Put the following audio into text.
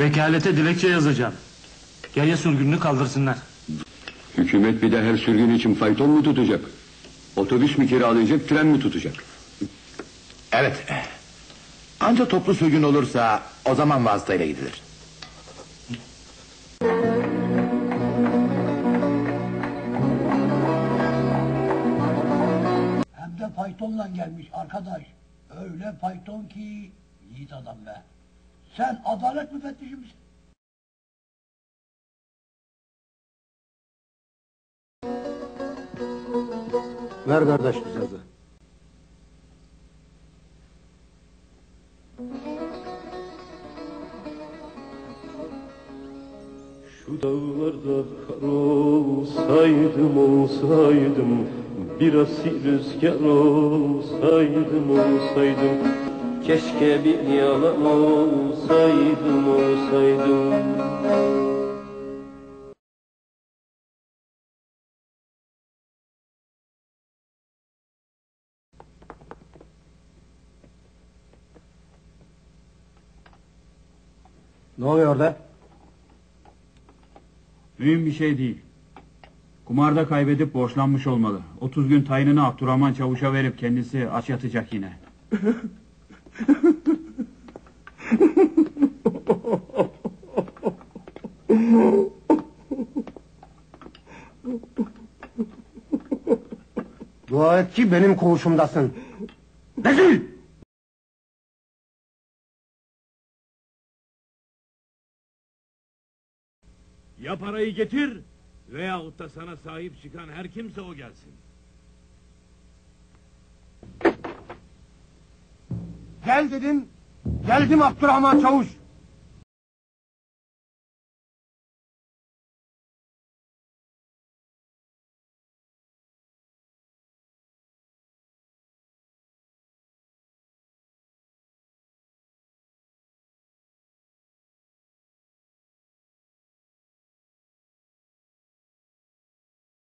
Vekalete dilekçe yazacağım. Yaya sürgününü kaldırsınlar. Hükümet bir de her sürgün için fayton mu tutacak? Otobüs mü kiralayacak, tren mi tutacak? Evet. Anca toplu sürgün olursa o zaman vasıtayla gidilir. Hem de faytonla gelmiş arkadaş. Öyle fayton ki yiğit adam be. Sen adalet müfettişi misin? Ver kardeş yazı. Şu dağlarda kar olsaydım olsaydım Bir asil rüzgar olsaydım olsaydım Keşke bir yalan olsaydım olsaydım Ne oluyor orada? Mühim bir şey değil. Kumarda kaybedip borçlanmış olmalı. 30 gün tayinini Abdurrahman Çavuş'a verip kendisi aç yatacak yine. Dua et ki benim koğuşumdasın. Rezil! Ya parayı getir veyahut da sana sahip çıkan her kimse o gelsin. Gel dedim. Geldim Abdurrahman Çavuş.